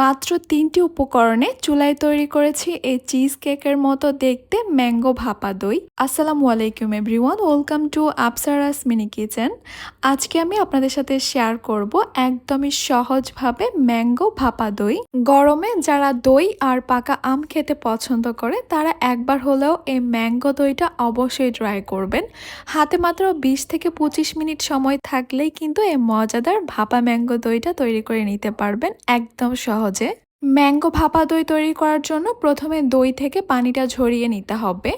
মাত্র তিনটি উপকরণে চুলায় তৈরি করেছি এই চিজ কেকের মতো দেখতে ম্যাঙ্গো ভাপা দই। আসসালামু আলাইকুম everyone, welcome to Apsaras mini kitchen. আজকে আমি আপনাদের সাথে শেয়ার করব একদমই সহজভাবে ম্যাঙ্গো ভাপা দই। গরমে যারা দই আর পাকা আম খেতে পছন্দ করে, তারা একবার হলেও এই ম্যাঙ্গো দইটা অবশ্যই ট্রাই করবেন। হাতে মাত্র বিশ থেকে পঁচিশ মিনিট সময় থাকলেই কিন্তু এই মজাদার ভাপা ম্যাঙ্গো দইটা তৈরি করে নিতে পারবেন একদম সহজে ম্যাঙ্গো ভাপা দই তৈরি করার জন্য প্রথমে দই থেকে পানিটা ঝরিয়ে নিতে হবে।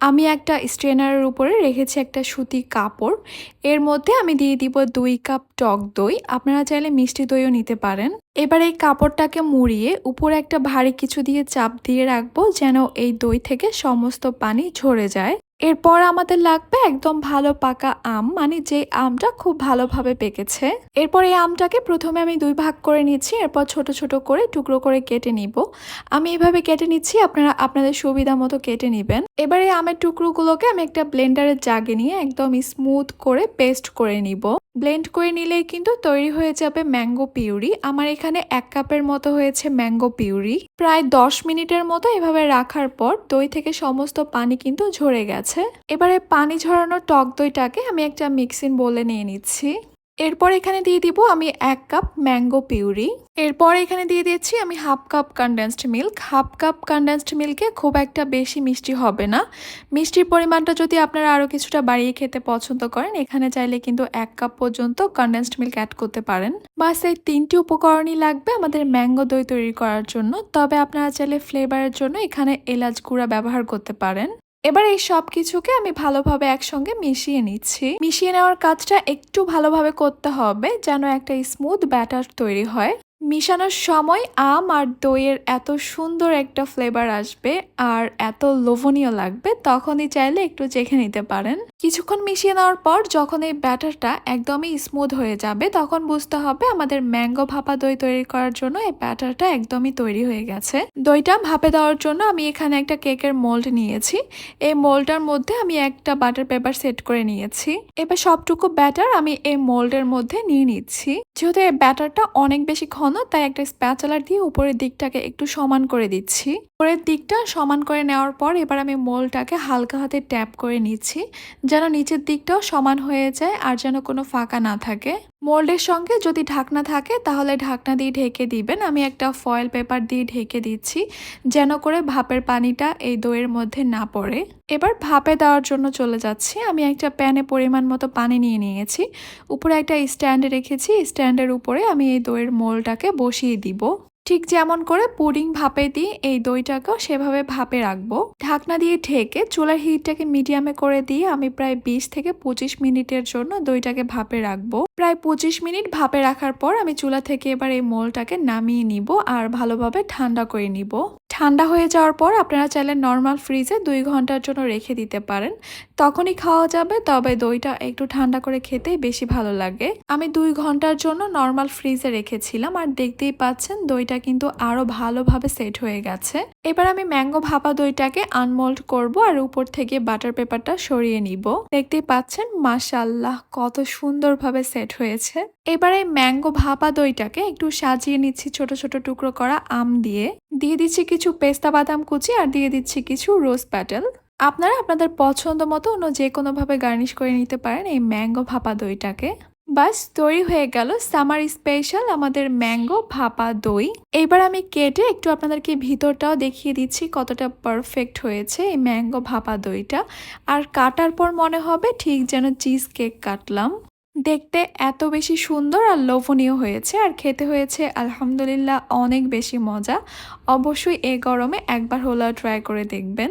আমি একটা স্ট্রেনারের উপরে রেখেছি একটা সুতি কাপড়। এর মধ্যে আমি দিয়ে দিব দুই কাপ টক দই। আপনারা চাইলে মিষ্টি দইও নিতে পারেন। এবার এই কাপড়টাকে মুড়িয়ে উপরে একটা ভারী কিছু দিয়ে চাপ দিয়ে রাখব যেন এই দই থেকে সমস্ত পানি ঝরে যায়। এরপর আমাদের লাগবে একদম ভালো পাকা আম মানে যে আমটা খুব ভালোভাবে পেকেছে। এরপর এই আমটাকে প্রথমে আমি দুই ভাগ করে নিচ্ছি, এরপর ছোট ছোট করে টুকরো করে কেটে নিব। আমি এভাবে কেটে নিচ্ছি, আপনারা, আপনাদের সুবিধা মতো কেটে নেবেন। এবারে আমের টুকরোগুলোকে আমি একটা ব্লেন্ডারের জাগে নিয়ে একদম স্মুথ করে পেস্ট করে নিব। ব্লেন্ড করে নিলেই কিন্তু তৈরি হয়ে যাবে ম্যাঙ্গো পিউরি। আমার এখানে এক কাপের মতো হয়েছে ম্যাঙ্গো পিউরি। প্রায় দশ মিনিটের মতো এভাবে রাখার পর দই থেকে সমস্ত পানি কিন্তু ঝরে গেছে। এবারে পানি ঝরানো টক দইটাকে আমি একটা মিক্সিং বলে নিয়ে নিচ্ছি। এরপর এখানে দিয়ে দিব আমি এক কাপ ম্যাঙ্গো পিউরি। এরপর এখানে দিয়ে দিয়েছি আমি half cup condensed milk half cup condensed মিল্কে খুব একটা বেশি মিষ্টি হবে না। মিষ্টির পরিমাণটা যদি আপনারা আরও কিছুটা বাড়িয়ে খেতে পছন্দ করেন, এখানে চাইলে কিন্তু এক কাপ পর্যন্ত কনডেন্সড মিল্ক অ্যাড করতে পারেন। বাস এই তিনটি উপকরণই লাগবে আমাদের ম্যাঙ্গো দই তৈরি করার জন্য। তবে আপনারা চাইলে ফ্লেভারের জন্য এখানে এলাচ গুঁড়া ব্যবহার করতে পারেন। এবার এই সব কিছুকে আমি ভালোভাবে একসঙ্গে মিশিয়ে নিচ্ছি। মিশিয়ে নেওয়ার কাজটা একটু ভালোভাবে করতে হবে যেন একটা স্মুথ ব্যাটার তৈরি হয়। মিশানোর সময় আম আর দইয়ের এত সুন্দর একটা ফ্লেভার আসবে আর এত লোভনীয় লাগবে, তখনই চাইলে একটু চেখে নিতে পারেন। কিছুক্ষণ মিশিয়ে নেওয়ার পর যখন এই ব্যাটারটা একদমই স্মুথ হয়ে যাবে, তখন বুঝতে হবে আমাদের ম্যাঙ্গো ভাপা দই তৈরি করার জন্য এই ব্যাটারটা একদমই তৈরি হয়ে গেছে। দইটা ভাপে দেওয়ার জন্য আমি এখানে একটা কেকের মোল্ড নিয়েছি। এই মোল্ডটার মধ্যে আমি একটা বাটার পেপার সেট করে নিয়েছি। এবার সবটুকু ব্যাটার আমি এই মোল্ডের মধ্যে নিয়ে নিচ্ছি। যেহেতু এই ব্যাটারটা অনেক বেশি ঘন তাই একটা স্প্যাচালার দিয়ে উপরের দিকটাকে একটু সমান করে দিচ্ছি। উপরের দিকটা সমান করে নেওয়ার পর এবার আমি মোলটাকে হালকা হাতে ট্যাপ করে নিচ্ছি, যেন নিচের দিকটাও সমান হয়ে যায় আর যেন কোনো ফাঁকা না থাকে। মোল্ডের সঙ্গে যদি ঢাকনা থাকে, তাহলে ঢাকনা দিয়ে ঢেকে দিবেন। আমি একটা ফয়েল পেপার দিয়ে ঢেকে দিচ্ছি, যেন করে ভাপের পানিটা এই দইয়ের মধ্যে না পড়ে। এবার ভাপে দেওয়ার জন্য চলে যাচ্ছি। আমি একটা প্যানে পরিমাণ মতো পানি নিয়ে নিয়েছি। উপরে একটা স্ট্যান্ড রেখেছি। স্ট্যান্ডের উপরে আমি এই দইয়ের মোলটাকে বসিয়ে দিব। ঠিক যেমন করে পুডিং ভাপে দিয়ে এই দইটাকেও সেভাবে ভাপে রাখব। ঢাকনা দিয়ে ঢেকে চুলার হিটটাকে মিডিয়ামে করে দিয়ে আমি প্রায় বিশ থেকে পঁচিশ মিনিটের জন্য দইটাকে ভাপে রাখব। প্রায় পঁচিশ মিনিট ভাপে রাখার পর আমি চুলা থেকে এবার এই মোলটাকে নামিয়ে নিব আর ভালোভাবে ঠান্ডা করে নিব। ঠান্ডা হয়ে যাওয়ার পর আপনারা চাইলে নর্মাল ফ্রিজে দুই ঘণ্টার জন্য রেখে দিতে পারেন। তখনই খাওয়া যাবে, তবে দইটা একটু ঠান্ডা করে খেতেই বেশি ভালো লাগে। আমি দুই ঘণ্টার জন্য নর্মাল ফ্রিজে রেখেছিলাম আর দেখতেই পাচ্ছেন দইটা কিন্তু আরও ভালোভাবে সেট হয়ে গেছে। এবার আমি ম্যাঙ্গো ভাপা দইটাকে আনমোল্ড করব আর উপর থেকে বাটার পেপারটা সরিয়ে নিব। দেখতেই পাচ্ছেন মাশাল্লাহ কত সুন্দরভাবে সেট হয়েছে। এবার এই ম্যাঙ্গো ভাপা দইটাকে একটু সাজিয়ে নিচ্ছি ছোট ছোট টুকরো করা আম দিয়ে। দিয়ে দিচ্ছি কিছু পেস্তা বাদাম কুচি আর দিয়ে দিচ্ছি কিছু রোজ প্যাটেল আপনারা আপনাদের পছন্দ মতো অন্য যে কোনোভাবে গার্নিশ করে নিতে পারেন এই ম্যাঙ্গো ভাপা দইটাকে। বাস, তৈরি হয়ে গেল সামার স্পেশাল আমাদের ম্যাঙ্গো ভাপা দই। এবার আমি কেটে একটু আপনাদেরকে ভিতরটাও দেখিয়ে দিচ্ছি কতটা পারফেক্ট হয়েছে এই ম্যাঙ্গো ভাপা দইটা। আর কাটার পর মনে হবে ঠিক যেন চিজ কেক কাটলাম। দেখতে এত বেশি সুন্দর আর লোভনীয় হয়েছে আর খেতে হয়েছে আলহামদুলিল্লাহ অনেক বেশি মজা। অবশ্যই এ গরমে একবার হলেও ট্রাই করে দেখবেন।